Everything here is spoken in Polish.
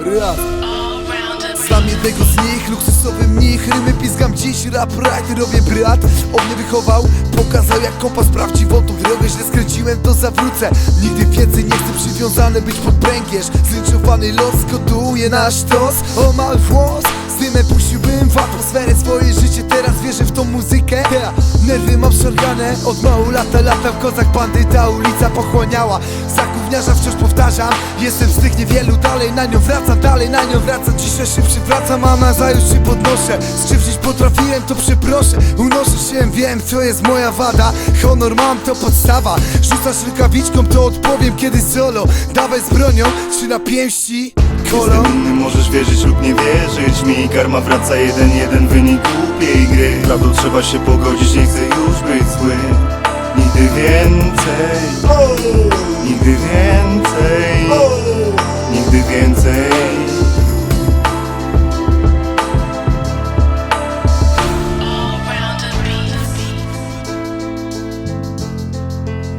Raz jednego z nich, luksusowy mnich Rymy pizgam dziś, rap right robię brat. On mnie wychował, pokazał jak kompas prawdziwą Tą drogę źle skręciłem, to zawrócę. Nigdy więcej nie chcę przywiązany być pod pręgierz. Zlinczowany los gotuje nasz tos. Omal włos, z dymem puściłbym w atmosferę swoje życie wierzę w tą muzykę? Yeah. Nerwy mam szargane, od mało lata latam Kozak bandyta, ulica pochłaniała. Za gówniarza wciąż powtarzam. Jestem z tych niewielu, dalej na nią wracam Dalej na nią wracam, dzisiaj się przywracam A na zajutrz się podnoszę. Skrzywdzić potrafiłem, to przeproszę. Unoszę się, wiem co jest moja wada. Honor mam, to podstawa. Rzucasz rękawiczką, to odpowiem kiedy solo. Dawaj z bronią, czy na pięści. Kolą Jestem inny, możesz wierzyć lub nie wierzyć mi. Karma wraca jeden jeden wynik lepiej gry. Prawdą trzeba się pogodzić, nie chcę już być zły. Nigdy więcej. Nigdy więcej. Nigdy więcej.